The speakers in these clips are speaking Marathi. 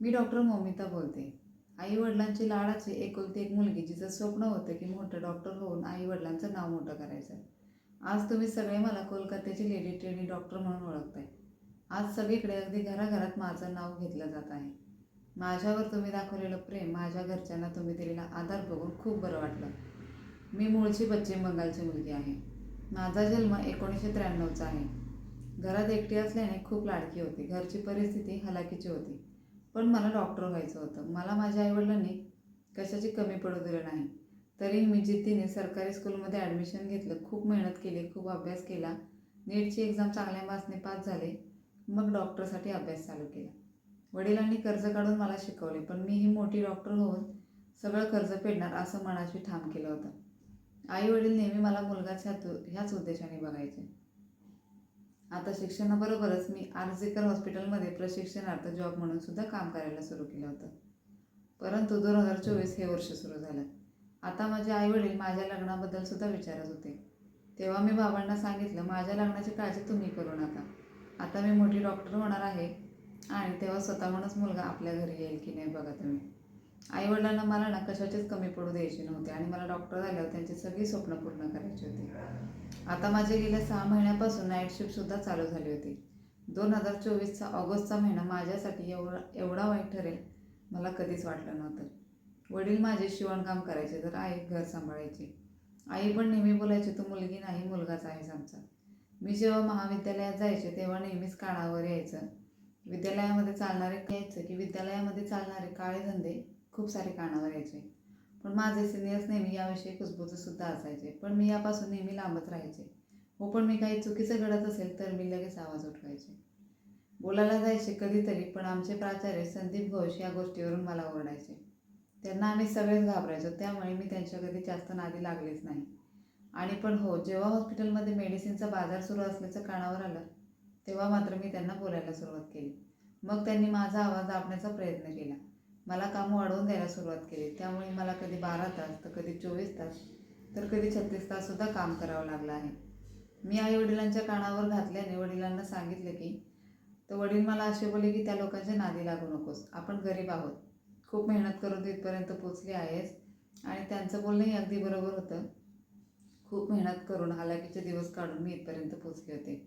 मी डॉक्टर मौमिता बोलते. आई वडिलांची लाडाची एकुलती एक मुलगी जिचं स्वप्न होतं की मोठं डॉक्टर होऊन आई वडिलांचं नाव मोठं करायचं आज तुम्ही सगळे मला कोलकात्याची लेडी ट्रेनी डॉक्टर म्हणून ओळखताय. आज सगळीकडे अगदी घराघरात माझं नाव घेतलं जात आहे. माझ्यावर तुम्ही दाखवलेलं प्रेम माझ्या घरच्यांना तुम्ही दिलेला आधार बघून खूप बरं वाटलं. मी मूळची पश्चिम बंगालची मुलगी आहे. माझा जन्म एकोणीसशे त्र्याण्णवचा आहे. घरात एकटी असल्याने खूप लाडकी होती. घरची परिस्थिती हलाखीची होती. पण मला डॉक्टर व्हायचं होतं. मला माझ्या आईवडिलांनी कशाची कमी पडू दिलं नाही. तरी मी जिद्दीने सरकारी स्कूलमध्ये ॲडमिशन घेतलं खूप मेहनत केली खूप अभ्यास केला. नेटची एक्झाम चांगल्या मार्क्सने पास झाले. मग डॉक्टरसाठी अभ्यास चालू केला. वडिलांनी कर्ज काढून मला शिकवले पण मी ही मोठी डॉक्टर होऊन सगळं कर्ज फेडणार असं मनाशी ठाम केलं होतं. आई वडील नेहमी मला मुलगाच ह्याच ह्याच उद्देशाने बघायचे. आता शिक्षणाबरोबरच मी आरजीकर हॉस्पिटलमध्ये प्रशिक्षणार्थ जॉब म्हणून सुद्धा काम करायला सुरू केलं होतं. परंतु दोन हजार चोवीस हे वर्ष सुरू झालं. आता माझे आईवडील माझ्या लग्नाबद्दल सुद्धा विचारत होते. तेव्हा मी बाबांना सांगितलं माझ्या लग्नाची काळजी तुम्ही करू नका. आता मी मोठी डॉक्टर होणार आहे आणि तेव्हा स्वतःहूनच मुलगा आपल्या घरी येईल की नाही बघा तुम्ही. आईवडिलांना मला ना कशाचीच कमी पडू द्यायची नव्हती आणि मला डॉक्टर झाल्यावर त्यांची सगळी स्वप्न पूर्ण करायची होती. आता माझे गेल्या सहा महिन्यापासून नाईट शिफ्टसुद्धा चालू झाली होती. दोन हजार चोवीसचा ऑगस्टचा महिना माझ्यासाठी एवढा एवढा वाईट ठरेल मला कधीच वाटलं नव्हतं. वडील माझे शिवणकाम करायचे तर आई घर सांभाळायची. आई पण नेहमी बोलायची तू मुलगी नाही मुलगाच आहेस आमचा. मी जेव्हा महाविद्यालयात जायचे तेव्हा नेहमीच कानावर यायचं. विद्यालयामध्ये चालणारे यायचं की विद्यालयामध्ये चालणारे काळे धंदे खूप सारे कानावर यायचे. पण माझे सिनियर्स नेहमी याविषयी कुजबुजसुद्धा असायचे. पण मी यापासून नेहमी लांबच राहायचे. हो पण मी काही चुकीचं घडत असेल तर मी लगेच आवाज उठवायचे. बोलायला जायचे कधीतरी पण आमचे प्राचार्य संदीप घोष या गोष्टीवरून मला ओरडायचे. त्यांना आम्ही सगळेच घाबरायचो त्यामुळे मी त्यांच्या कधी जास्त नादी लागलेच नाही. आणि पण हो जेव्हा हॉस्पिटलमध्ये मेडिसिनचा बाजार सुरू असल्याचं कानावर आलं तेव्हा मात्र मी त्यांना बोलायला सुरुवात केली. मग त्यांनी माझा आवाज दाबण्याचा प्रयत्न केला. मला कामं वाढवून द्यायला सुरुवात केली. त्यामुळे मला कधी बारा तास तर कधी चोवीस तास तर कधी छत्तीस ताससुद्धा काम करावं लागलं आहे. मी आई वडिलांच्या कानावर घातल्याने वडिलांना सांगितलं की तर वडील मला असे बोलले की त्या लोकांच्या नादी लागू नकोस. आपण गरीब आहोत. खूप मेहनत करून तिथपर्यंत इथपर्यंत पोचली आहेस आणि त्यांचं बोलणंही अगदी बरोबर होतं. खूप मेहनत करून हालाकीचे दिवस काढून मी इथपर्यंत पोचले होते.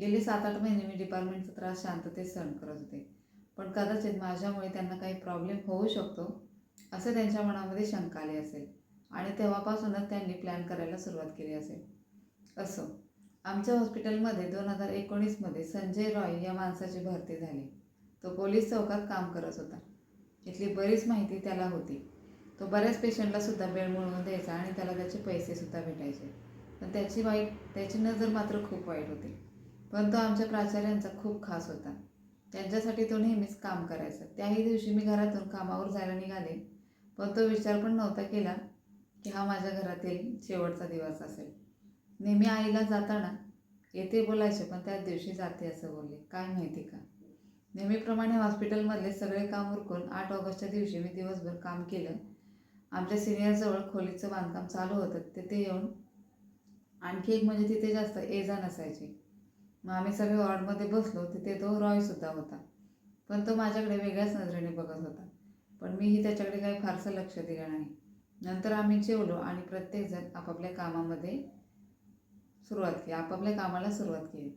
गेली सात आठ महिने मी डिपार्टमेंटचा त्रास शांततेत सहन करत होते. पण कदाचित माझ्यामुळे त्यांना काही प्रॉब्लेम होऊ शकतो असं त्यांच्या मनामध्ये शंका आली असेल. आणि तेव्हापासूनच त्यांनी प्लॅन करायला सुरुवात केली असेल. असो. आमच्या हॉस्पिटलमध्ये दोन हजार एकोणीसमध्ये संजय रॉय या माणसाची भरती झाली. तो पोलीस चौकात काम करत होता. इथली बरीच माहिती त्याला होती. तो बऱ्याच पेशंटला सुद्धा वेळ मिळवून द्यायचा आणि त्याला त्याचे पैसेसुद्धा भेटायचे. पण त्याची वाईट त्याची नजर मात्र खूप वाईट होती. पण तो आमच्या प्राचार्यांचा खूप खास होता. त्यांच्यासाठी तो नेहमीच काम करायचा. त्याही दिवशी मी घरातून कामावर जायला निघाले. पण तो विचार पण नव्हता केला की हा माझ्या घरातील शेवटचा दिवस असेल. नेहमी आईला जाताना येते बोलायचे पण त्याच दिवशी जाते असं बोलले. काय माहिती का? नेहमीप्रमाणे हॉस्पिटलमधले सगळे काम उरकून आठ ऑगस्टच्या दिवशी मी दिवसभर काम केलं. आमच्या सिनियरजवळ खोलीचं बांधकाम चालू होतं. तिथे येऊन आणखी एक म्हणजे तिथे जास्त ये जा नसायची. मग आम्ही सगळे वॉर्डमध्ये बसलो तिथे तो रॉयसुद्धा होता. पण तो माझ्याकडे वेगळ्याच नजरेने बघत होता. पण मीही त्याच्याकडे काही फारसं लक्ष दिलं नाही. नंतर आम्ही जेवलो आणि प्रत्येकजण आपापल्या कामामध्ये सुरुवात केली आपापल्या कामाला सुरुवात केली.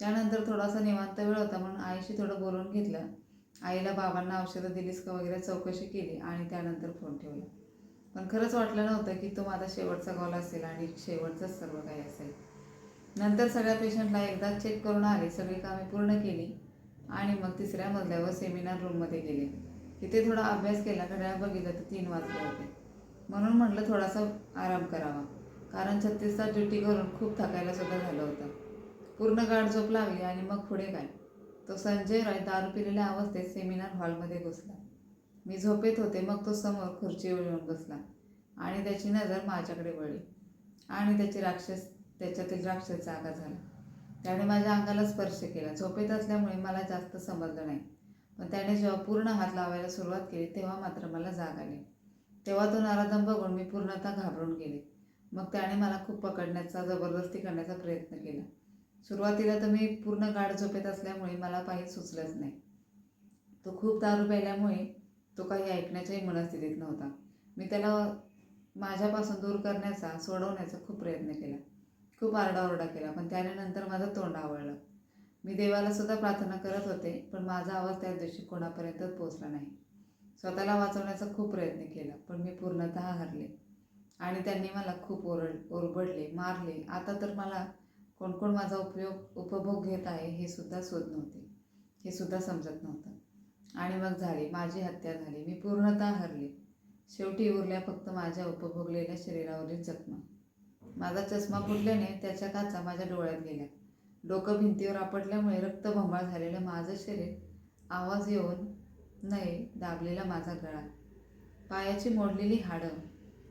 त्यानंतर थोडासा निवांत वेळ होता म्हणून आईशी थोडं बोलून घेतलं. आईला बाबांना औषधं दिलीस का वगैरे चौकशी केली आणि त्यानंतर फोन ठेवला. पण खरंच वाटलं नव्हतं की तो माझा शेवटचा कॉल असेल आणि शेवटचंच सर्व काही असेल. नंतर सगळ्या पेशंटला एकदा चेक करून आले सगळी कामे पूर्ण केली आणि मग तिसऱ्या मजल्यावर सेमिनार रूममध्ये गेले. तिथे थोडा अभ्यास केला घड्याळ बघितलं तर तीन वाजले होते. म्हणून म्हटलं थोडासा आराम करावा. कारण छत्तीस तास ड्युटी करून खूप थकायला सुद्धा झालं होतं. पूर्ण गाठ झोप लागली आणि मग पुढे काय? तो संजय राय दारू पिलेल्या अवस्थेत सेमिनार हॉलमध्ये घुसला. मी झोपेत होते मग तो समोर खुर्चीवर येऊन बसला आणि त्याची नजर माझ्याकडे वळली आणि त्याची राक्षस त्याच्यातील द्राक्षाचा जागा झाला. त्याने माझ्या अंगाला स्पर्श केला. झोपेत असल्यामुळे मला जास्त समजलं नाही. पण त्याने जेव्हा पूर्ण हात लावायला सुरुवात केली तेव्हा मात्र मला जाग आली. तेव्हा तो नराधम बघून मी पूर्णतः घाबरून गेले. मग त्याने मला खूप पकडण्याचा जबरदस्ती करण्याचा प्रयत्न केला. सुरुवातीला तर मी पूर्ण गाढ झोपेत असल्यामुळे मला काही सुचलंच नाही. तो खूप दारू प्यायल्यामुळे तो काही ऐकण्याच्याही मनस्थितीत नव्हता. मी त्याला माझ्यापासून दूर करण्याचा सोडवण्याचा खूप प्रयत्न केला. खूप आरडाओरडा केला पण त्याने नंतर माझं तोंड आवळलं. मी देवाला सुद्धा प्रार्थना करत होते पण माझा आवाज त्या दिवशी कोणापर्यंतच पोचला नाही. स्वतःला वाचवण्याचा खूप प्रयत्न केला पण मी पूर्णतः हरले. आणि त्यांनी मला खूप ओरड ओरबडले मारले. आता तर मला कोण कोण माझा उपयोग उपभोग घेत आहे हे सुद्धा शोध नव्हते. हे सुद्धा समजत नव्हतं. आणि मग झाले माझी हत्या झाली. मी पूर्णतः हरले. शेवटी उरल्या फक्त माझ्या उपभोगलेल्या शरीरावरील जखमा. माझा चष्मा फुटल्याने त्याच्या काचा माझ्या डोळ्यात गेल्या. डोकं भिंतीवर आपटल्यामुळे रक्तभंबाळ झालेलं माझं शरीर आवाज येऊन नये दाबलेला माझा गळा. पायाची मोडलेली हाडं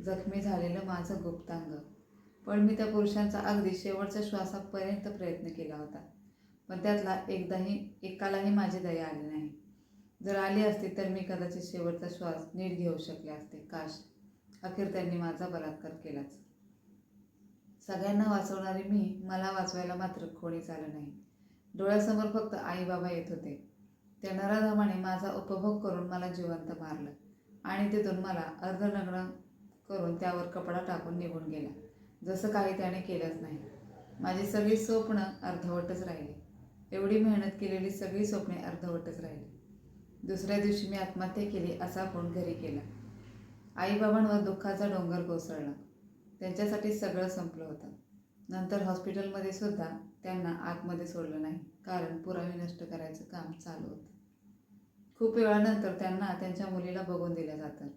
जखमी झालेलं माझं गुप्तांग. पण मी त्या पुरुषांचा अगदी शेवटच्या श्वासापर्यंत प्रयत्न केला होता. पण त्यातला एकदाही एकालाही माझी दया आली नाही. जर आली असती तर मी कदाचित शेवटचा श्वास नीट घेऊ शकले असते. काश अखेर त्यांनी माझा बलात्कार केलाच. सगळ्यांना वाचवणारी मी मला वाचवायला मात्र कोणीच आलं नाही. डोळ्यासमोर फक्त आई बाबा येत होते. त्या नराधमाने माझा उपभोग करून मला जिवंत मारलं आणि तिथून मला अर्धनग्न करून त्यावर कपडा टाकून निघून गेला. जसं काही त्याने केलंच नाही. माझी सगळी स्वप्न अर्धवटच राहिली. एवढी मेहनत केलेली सगळी स्वप्ने अर्धवटच राहिली. दुसऱ्या दिवशी मी आत्महत्या केली असा फोन घरी केला. आईबाबांवर दुःखाचा डोंगर कोसळला. त्यांच्यासाठी सगळं संपलं होतं. नंतर हॉस्पिटलमध्ये सुद्धा त्यांना आतमध्ये सोडलं नाही कारण पुरावे नष्ट करायचं काम चालू होतं. खूप वेळानंतर त्यांना त्यांच्या मुलीला बघून दिलं जातं.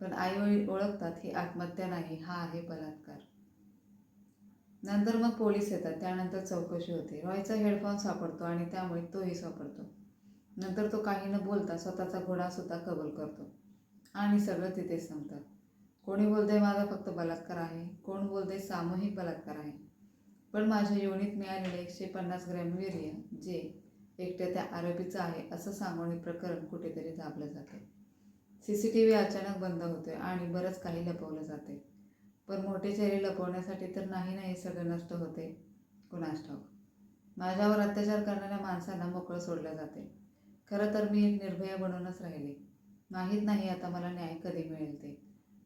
पण आईवडील ओळखतात ही आत्महत्या नाही हा आहे बलात्कार. नंतर मग पोलीस येतात त्यानंतर चौकशी होते. रॉयचा हेडफोन सापडतो आणि त्यामुळे तोही सापडतो. नंतर तो काही न बोलता स्वतःचा घोडासुद्धा कबल करतो. आणि सगळं तिथेच संपतात कोणी बोलतंय माझा फक्त बलात्कार आहे कोण बोलतंय सामूहिक बलात्कार आहे. पण माझ्या योनीत मिळालेले एकशे पन्नास ग्रॅम वीर्य जे एकट्या त्या आरोपीचं आहे असं सांगून हे प्रकरण कुठेतरी दाबलं जाते सी सी टी व्ही अचानक बंद होतोय आणि बरंच काही लपवलं जाते पण मोठे चेहरे लपवण्यासाठी तर नाही नाही सगळं नष्ट होते कुणास ठाऊक? माझ्यावर अत्याचार करणाऱ्या माणसांना मोकळं सोडलं जाते खरं तर मी एक निर्भया बनूनच राहिले. माहीत नाही आता मला न्याय कधी मिळेल ते.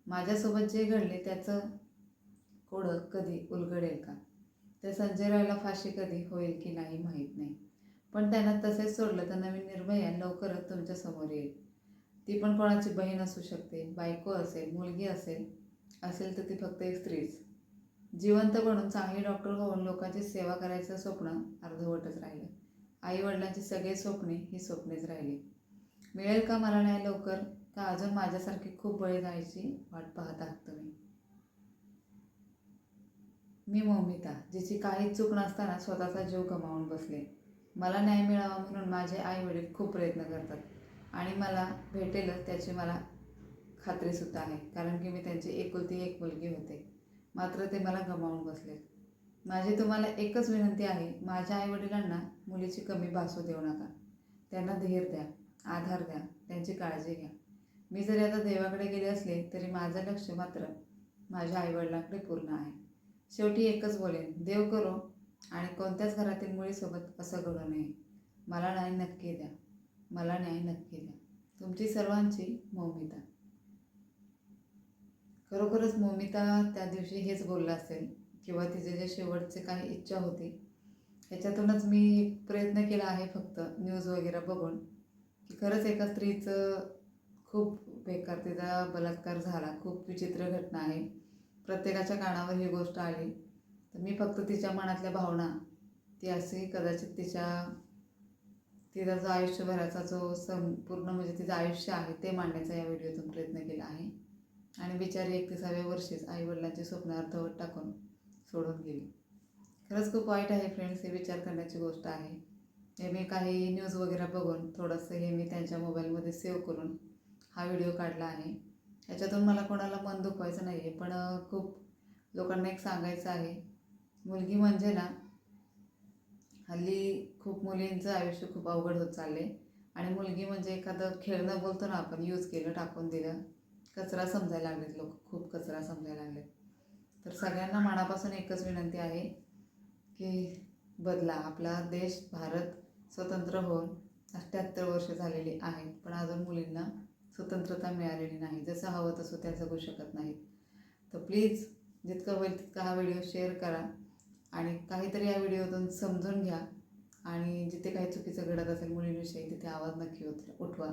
माझ्यासोबत जे घडले त्याचं कोडं कधी उलगडेल का? त्या संजय रायला फाशी कधी होईल की नाही माहीत नाही. पण त्यांना तसेच सोडलं तर नवीन निर्भया लवकरच तुमच्यासमोर येईल. ती पण कोणाची बहीण असू शकते बायको असेल मुलगी असेल असेल तर ती फक्त एक स्त्रीच. जिवंत बनून चांगली डॉक्टर होऊन लोकांची सेवा करायचं स्वप्न अर्धवटच राहिलं. आईवडिलांची सगळे स्वप्ने ही स्वप्नेच राहिली. मिळेल का मला नाही लवकर? का अजून माझ्यासारखी खूप बळी जायची वाट पाहत आहात तुम्ही. मी मौमिता जिची काहीच चूक नसताना स्वतःचा जीव गमावून बसले. मला न्याय मिळावा म्हणून माझे आई वडील खूप प्रयत्न करतात आणि मला भेटेलच त्याची मला खात्रीसुद्धा आहे कारण की मी त्यांची एकुलती एक मुलगी होते. मात्र ते मला गमावून बसले. माझी तुम्हाला एकच विनंती आहे माझ्या आईवडिलांना मुलीची कमी भासू देऊ नका. त्यांना धीर द्या. आधार द्या त्यांची काळजी घ्या. मी जरी आता देवाकडे गेले असले तरी माझं लक्ष मात्र माझ्या आईवडिलांकडे पूर्ण आहे. शेवटी एकच बोलेन देव करो आणि कोणत्याच घरातील मुलीसोबत असं घडू नये. मला न्याय नक्की द्या मला न्याय नक्की द्या. तुमची सर्वांची मौमिता. खरोखरच मौमिता त्या दिवशी हेच बोललं असेल किंवा तिचे जे शेवटचे काही इच्छा होती ह्याच्यातूनच मी प्रयत्न केला आहे फक्त न्यूज वगैरे बघून. की खरंच एका स्त्रीचं खूप बेकार तिचा बलात्कार झाला. खूप विचित्र घटना आहे. प्रत्येकाच्या कानावर ही गोष्ट आली तर मी फक्त तिच्या मनातल्या भावना ती अशी कदाचित तिच्या तिचा जो आयुष्यभराचा जो संपूर्ण म्हणजे तिचं आयुष्य आहे ते मांडण्याचा या व्हिडिओतून प्रयत्न केला आहे. आणि बिचारी एकतीसाव्या वर्षीच आईवडिलांची स्वप्न अर्धवट टाकून सोडून गेली. खरंच खूप वाईट आहे फ्रेंड्स हे विचार करण्याची गोष्ट आहे. हे मी काही न्यूज वगैरे बघून थोडंसं हे मी त्यांच्या मोबाईलमध्ये सेव्ह करून हा व्हिडिओ काढला आहे. याच्यातून मला कोणाला मन दुखवायचं नाही आहे पण खूप लोकांना एक सांगायचं आहे. मुलगी म्हणजे ना हल्ली खूप मुलींचं आयुष्य खूप अवघड होत चाललं आहे आणि मुलगी म्हणजे एखादं खेळणं बोलतो ना आपण यूज केलं टाकून दिलं कचरा समजायला लागलेत लोक खूप कचरा समजायला लागलेत. तर सगळ्यांना मनापासून एकच विनंती आहे की बदला. आपला देश भारत स्वतंत्र होऊन अठ्ठ्याहत्तर वर्ष झालेली आहेत. पण अजून मुलींना स्वतंत्रता मिळालेली नाही. जसं हवं तसं त्या जगू शकत नाहीत. तर प्लीज जितकं होईल तितका हा व्हिडिओ शेअर करा आणि काहीतरी या व्हिडिओतून समजून घ्या. आणि जिथे काही चुकीचं घडत असेल मुलींविषयी तिथे आवाज नक्की होत उठवा.